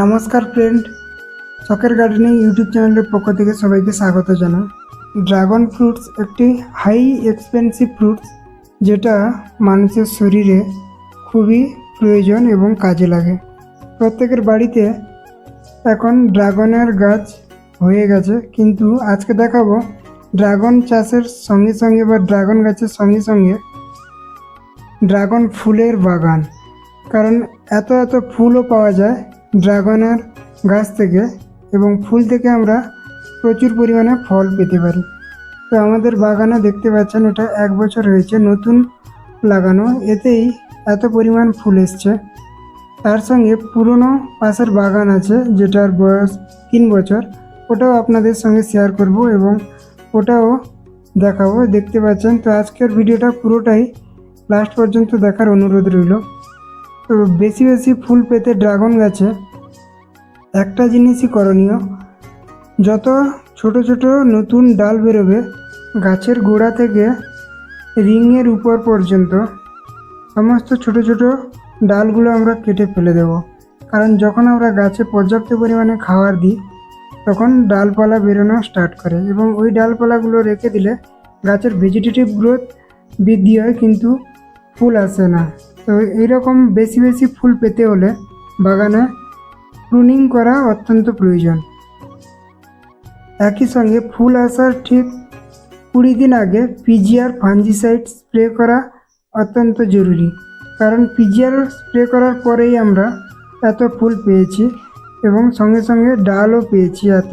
নমস্কার ফ্রেন্ড শখের gardening YouTube চ্যানেলের পক্ষ থেকে সবাইকে স্বাগত জানাই। ড্রাগন ফ্রুটস একটি হাই এক্সপেন্সিভ ফ্রুটস যেটা মানুষের শরীরে খুবই প্রয়োজন এবং কাজে লাগে। প্রত্যেকের বাড়িতে এখন ড্রাগনের গাছ হয়ে গেছে, কিন্তু আজকে দেখাবো ড্রাগন চাষের সঙ্গে সঙ্গে বা ড্রাগন গাছের সঙ্গে সঙ্গে ড্রাগন ফুলের বাগান। কারণ এত এত ফুলও পাওয়া যায় ড্রাগনের গাছ থেকে এবং ফুল থেকে আমরা প্রচুর পরিমাণে ফল পেতে পারি। তো আমাদের বাগানে দেখতে পাচ্ছেন, এটা এক বছর হয়েছে নতুন লাগানো। এতেই এত পরিমাণ ফুল এসছে। তার সঙ্গে পুরনো পাশের বাগান আছে, যেটার বয়স তিন বছর। ওটাও আপনাদের সঙ্গে শেয়ার করব এবং ওটাও দেখাবো। দেখতে পাচ্ছেন, তো আজকের ভিডিওটা পুরোটাই লাস্ট পর্যন্ত দেখার অনুরোধ রইল। বেশি বেশি ফুল পেতে ড্রাগন গাছে একটা জিনিসই করণীয়। যত ছোট ছোট নতুন ডাল বেরোবে, গাছের গোড়া থেকে রিংয়ের উপর পর্যন্ত সমস্ত ছোট ছোট ডালগুলো আমরা কেটে ফেলে দেব। কারণ যখন আমরা গাছে পর্যাপ্ত পরিমাণে খাবার দিই, তখন ডালপালা বেরোনো স্টার্ট করে এবং ওই ডালপালাগুলো রেখে দিলে গাছের ভেজিটেটিভ গ্রোথ বৃদ্ধি হয়, কিন্তু ফুল আসে না। তো এইরকম বেশি বেশি ফুল পেতে হলে বাগানে প্রুনিং করা অত্যন্ত প্রয়োজন। একই সঙ্গে ফুল আসার ঠিক কুড়ি দিন আগে পিজিআর ফাঞ্জিসাইড স্প্রে করা অত্যন্ত জরুরি। কারণ পিজিআর স্প্রে করার পরেই আমরা এত ফুল পেয়েছি এবং সঙ্গে সঙ্গে ডালও পেয়েছি এত।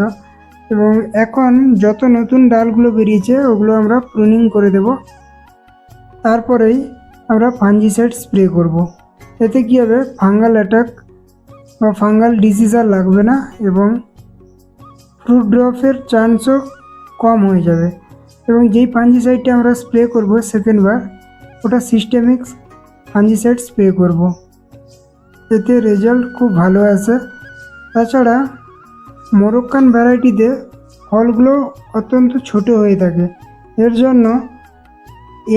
এবং এখন যত নতুন ডালগুলো বেরিয়েছে ওগুলো আমরা প্রুনিং করে দেব। তারপরেই আমরা ফাঞ্জিসাইড স্প্রে করব। এতে কী হবে ফাঙ্গাল অ্যাটাক বা ফাঙ্গাল ডিজিজ আর লাগবে না এবং ফ্রুট ড্রপের চান্সও কম হয়ে যাবে এবং যেই ফাঞ্জিসাইডটা আমরা স্প্রে করব সেকেন্ডবার ওটা সিস্টেমিক ফাঞ্জিসাইড স্প্রে করব। এতে রেজাল্ট খুব ভালো আসে তাছাড়া মোরক্কান ভ্যারাইটিতে ফলগুলো অত্যন্ত ছোট হয়ে থাকে এর জন্য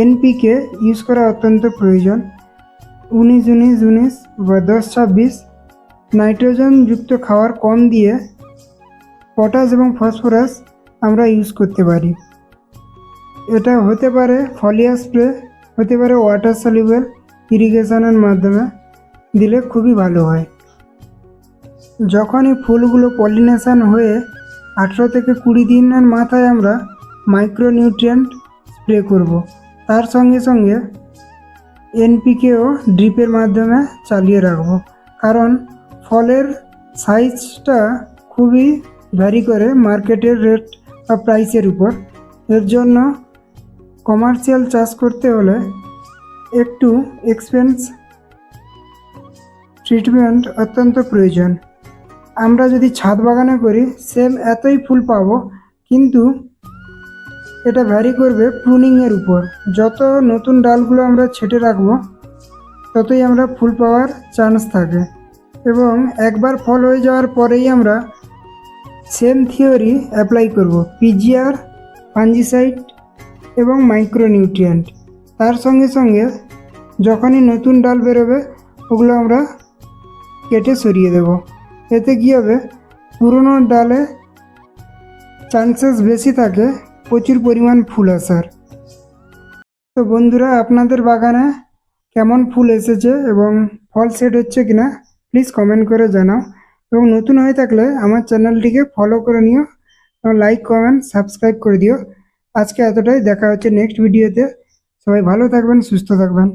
এনপিকে ইউজ করা অত্যন্ত প্রয়োজন। উনিশ উনিশ উনিশ বা দশ ছাব্বিশ নাইট্রোজেনযুক্ত খাবার কম দিয়ে পটাশ এবং ফসফরাস আমরা ইউজ করতে পারি। এটা হতে পারে ফলিয়া স্প্রে, হতে পারে ওয়াটার সলিউবল ইরিগেশনের মাধ্যমে দিলে খুবই ভালো হয়। যখনই ফুলগুলো পলিনেশন হয়ে আঠেরো থেকে কুড়ি দিনের মাথায় আমরা মাইক্রোনিউট্রিয়েন্ট স্প্রে করব। তার সঙ্গে সঙ্গে এনপিকেও ড্রিপের মাধ্যমে চালিয়ে রাখব। কারণ ফলের সাইজটা খুবই ভ্যারি করে মার্কেটের রেট বা প্রাইসের উপর। এর জন্য কমার্শিয়াল চাষ করতে হলে একটু এক্সপেন্স ট্রিটমেন্ট অত্যন্ত প্রয়োজন। আমরা যদি ছাদ বাগানে করি সেম এতই ফুল পাবো, কিন্তু এটা ভ্যারি করবে প্রুনিংয়ের উপর। যত নতুন ডালগুলো আমরা ছেটে রাখব, ততই আমরা ফুল পাওয়ার চান্স থাকে। এবং একবার ফল হয়ে যাওয়ার পরেই আমরা সেম থিওরি অ্যাপ্লাই করব পিজিআর ফাঞ্জিসাইড এবং মাইক্রোনিউট্রিয়েন্ট তার সঙ্গে সঙ্গে যখনই নতুন ডাল বেরোবে, ওগুলো আমরা কেটে সরিয়ে দেব। এতে কী হবে? পুরনো ডালে চান্সেস বেশি থাকে প্রচুর পরিমাণ ফুল আসার তো বন্ধুরা, আপনাদের বাগানে কেমন ফুল এসেছে এবং ফল সেট হচ্ছে কিনা প্লিজ কমেন্ট করে জানাও। এবং নতুন হয়ে থাকলে আমার চ্যানেলটিকে ফলো করে নিও, এবং লাইক কমেন্ট সাবস্ক্রাইব করে দিও। আজকে এতটাই, দেখা হচ্ছে নেক্সট ভিডিওতে সবাই ভালো থাকবেন, সুস্থ থাকবেন।